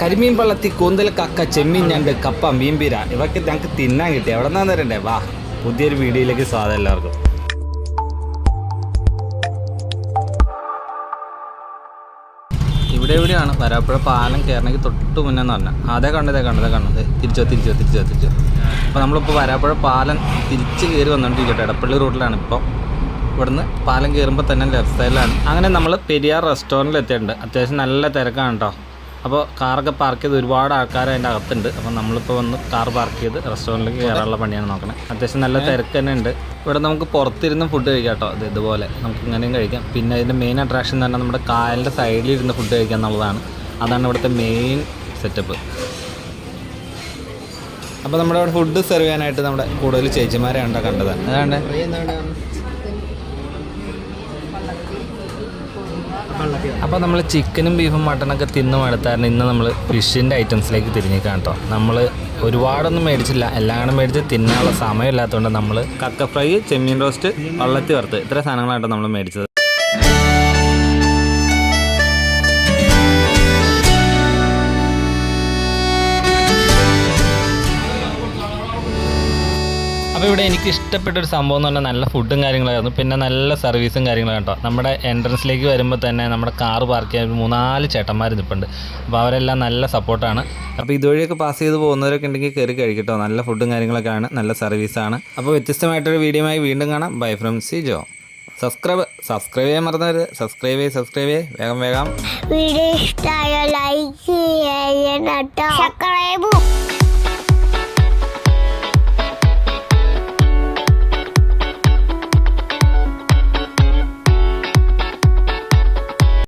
കരിമീൻ പള്ളത്തി കൂന്തൽ കക്ക ചെമ്മീൻ ഞണ്ട് കപ്പ മീൻപീര ഇവയൊക്കെ ഞങ്ങൾക്ക് തിന്നാൻ കിട്ടി. എവിടെ നിന്നാന്ന് തരണ്ടേ? വാ പുതിയൊരു വീഡിയോയിലേക്ക് സ്വാഗതം എല്ലാവർക്കും. ഇവിടെ എവിടെയാണ്? വരാപ്പുഴ പാലം കയറണമെങ്കിൽ തൊട്ട് മുന്നേ എന്ന് പറഞ്ഞാൽ അതേ കണ്ടതേ കണ്ടതേ കണ്ടത്. തിരിച്ചോ തിരിച്ചോ തിരിച്ചോ തിരിച്ചോ അപ്പോൾ നമ്മളിപ്പോൾ വരാപ്പുഴ പാലം തിരിച്ച് കയറി വന്നുകൊണ്ടിരിക്കട്ടെ എടപ്പള്ളി റൂട്ടിലാണ് ഇപ്പോൾ ഇവിടുന്ന് പാലം കയറുമ്പോൾ തന്നെ ലെഫ്റ്റ് സൈഡിലാണ് അങ്ങനെ നമ്മൾ പെരിയാർ റെസ്റ്റോറന്റിൽ എത്തിയിട്ടുണ്ട് അത്യാവശ്യം നല്ല തിരക്കാണ് കേട്ടോ അപ്പോൾ കാറൊക്കെ പാർക്ക് ചെയ്ത് ഒരുപാട് ആൾക്കാർ അതിന്റെ അകത്തുണ്ട്. അപ്പോൾ നമ്മളിപ്പോൾ വന്ന് കാർ പാർക്ക് ചെയ്ത് റെസ്റ്റോറന്റിലേക്ക് കയറാനുള്ള പണിയാണ് നോക്കണത് അത്യാവശ്യം നല്ല തിരക്ക് തന്നെ ഉണ്ട്. ഇവിടെ നമുക്ക് പുറത്തിരുന്ന് ഫുഡ് കഴിക്കാം കേട്ടോ ഇത് ഇതുപോലെ നമുക്ക് ഇങ്ങനെയും കഴിക്കാം. പിന്നെ അതിന്റെ മെയിൻ അട്രാക്ഷൻ തന്നെ നമ്മുടെ കായലിന്റെ സൈഡിൽ ഇരുന്ന് ഫുഡ് കഴിക്കുക എന്നുള്ളതാണ്. അതാണ് ഇവിടുത്തെ മെയിൻ സെറ്റപ്പ് അപ്പോൾ നമ്മുടെ അവിടെ ഫുഡ് സെർവ് ചെയ്യാനായിട്ട് നമ്മുടെ കൂടുതൽ ചേച്ചിമാരെയാണ് കണ്ടത് അതാണ്ട് അപ്പോൾ നമ്മൾ ചിക്കനും ബീഫും മട്ടനൊക്കെ തിന്നു മടുത്തായിരുന്നു ഇന്ന് നമ്മൾ ഫിഷിന്റെ ഐറ്റംസിലേക്ക് തിരിഞ്ഞേക്കാം കേട്ടോ നമ്മൾ ഒരുപാടൊന്നും മേടിച്ചില്ല. എല്ലാം കൂടെ മേടിച്ച് തിന്നാനുള്ള സമയമില്ലാത്തതുകൊണ്ട് നമ്മൾ കക്ക ഫ്രൈ ചെമ്മീൻ റോസ്റ്റ് വള്ളത്തി വറുത്ത് ഇത്ര സാധനങ്ങളാട്ടോ നമ്മൾ മേടിച്ചത്. അപ്പോൾ ഇവിടെ എനിക്ക് ഇഷ്ടപ്പെട്ട ഒരു സംഭവം എന്ന് പറഞ്ഞാൽ നല്ല ഫുഡും കാര്യങ്ങളായിരുന്നു. പിന്നെ നല്ല സർവീസും കാര്യങ്ങളും കേട്ടോ. നമ്മുടെ എൻട്രൻസിലേക്ക് വരുമ്പോൾ തന്നെ നമ്മുടെ കാർ പാർക്ക് ചെയ്യാൻ ഒരു മൂന്നാൽ ചേട്ടന്മാർ നിൽപ്പുണ്ട് അപ്പോൾ അവരെല്ലാം നല്ല സപ്പോർട്ടാണ് അപ്പോൾ ഇതുവഴിയൊക്കെ പാസ് ചെയ്ത് പോകുന്നവരൊക്കെ ഉണ്ടെങ്കിൽ കയറി കഴിക്കട്ടോ നല്ല ഫുഡും കാര്യങ്ങളൊക്കെ ആണ്. നല്ല സർവീസാണ് അപ്പോൾ വ്യത്യസ്തമായിട്ടൊരു വീഡിയോയുമായി വീണ്ടും കാണാം. Bye from C Jo subscribe subscribe ചെയ്യാൻ മറന്നവര് സബ്സ്ക്രൈബ് ചെയ്ത് സബ്സ്ക്രൈബ് ചെയ്ത് വേഗം വേഗം. വീഡിയോ ഇഷ്ടമായോ ലൈക്ക് ചെയ്യണം കേട്ടോ. സബ്സ്ക്രൈബും